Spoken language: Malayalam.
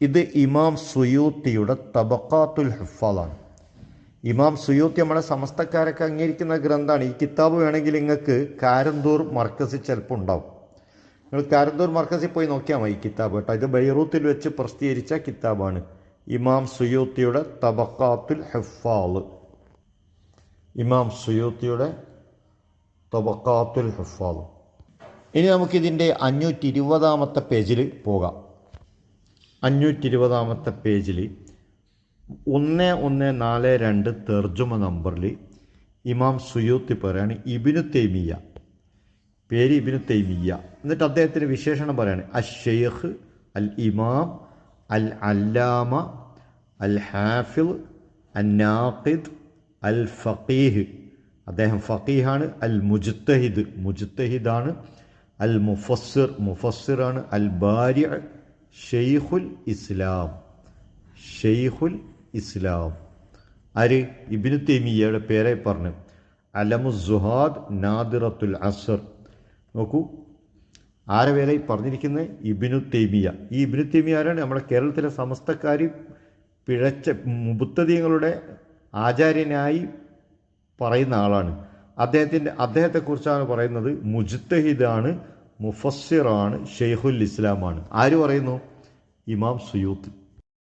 ഇത് ഇമാം സുയൂത്തിയുടെ തബക്കാത്തുൽ ഹുഫാലാണ് ഇമാം സുയൂത്തി നമ്മുടെ സമസ്തക്കാരൊക്കെ അംഗീകരിക്കുന്ന ഗ്രന്ഥമാണ്. ഈ കിതാബ് വേണമെങ്കിൽ നിങ്ങൾക്ക് കാരന്തൂർ മർക്കസിൽ ചിലപ്പോൾ ഉണ്ടാവും. നിങ്ങൾ കാരന്തൂർ മർക്കസിൽ പോയി നോക്കിയാൽ മതി കിതാബ് കേട്ടോ. ഇത് ബൈറൂത്തിൽ വെച്ച് പ്രസിദ്ധീകരിച്ച കിതാബാണ്. ഇമാം സുയൂത്തിയുടെ തബക്കാത്തുൽ ഹുഫാൾ ഇമാം സുയൂത്തിയുടെ തബക്കാത്തുൽ ഹുഫാൾ ഇനി നമുക്കിതിന്റെ അഞ്ഞൂറ്റി ഇരുപതാമത്തെ പേജിൽ പോകാം. അഞ്ഞൂറ്റി ഇരുപതാമത്തെ പേജിൽ ഒന്ന് ഒന്ന് നാല് രണ്ട് തെർജുമ നമ്പറിൽ ഇമാം സുയൂത്തി പറയാണ് ഇബിനു തൈമിയ പേര് ഇബിനു തൈമിയ എന്നിട്ട് അദ്ദേഹത്തിന്റെ വിശേഷണം പറയാണ് അഷെയ്ഖ് അൽ ഇമാം അൽ അല്ലാമ അൽ ഹാഫിൽ അൽ നാഖിദ് അൽ ഫഖീഹ് അദ്ദേഹം ഫഖീഹാണ് അൽ മുജ്തഹിദ് മുജ്തഹിദാണ് അൽ മുഫസ്സിർ മുഫസ്സിറാണ് അൽ ബാരി ഷെയ്ഖുൽ ഇസ്ലാം. ഷെയ്ഖുൽ ഇസ്ലാം. ആര്? ഇബിനു തേമിയയുടെ പേരെ പറഞ്ഞു. അലമു സുഹാദ് നാദിറത്തുൽ അസർ. നോക്കൂ ആരെ പേരെ പറഞ്ഞിരിക്കുന്നത്? ഇബിനു തേമിയ ഈ ഇബിനു തേമിയ ആരാണ്? നമ്മുടെ കേരളത്തിലെ സമസ്തക്കാർ പിഴച്ച മുബുത്തതിയങ്ങളുടെ ആചാര്യനായി പറയുന്ന ആളാണ്. അദ്ദേഹത്തിന്റെ അദ്ദേഹത്തെക്കുറിച്ചാണ് പറയുന്നത് മുജ്തഹിദാണ് മുഫസ്സിറാണ് ഷെയ്ഖുൽ ഇസ്ലാമാണ്. ആര് പറയുന്നു? ഇമാം സുയൂത്ത്.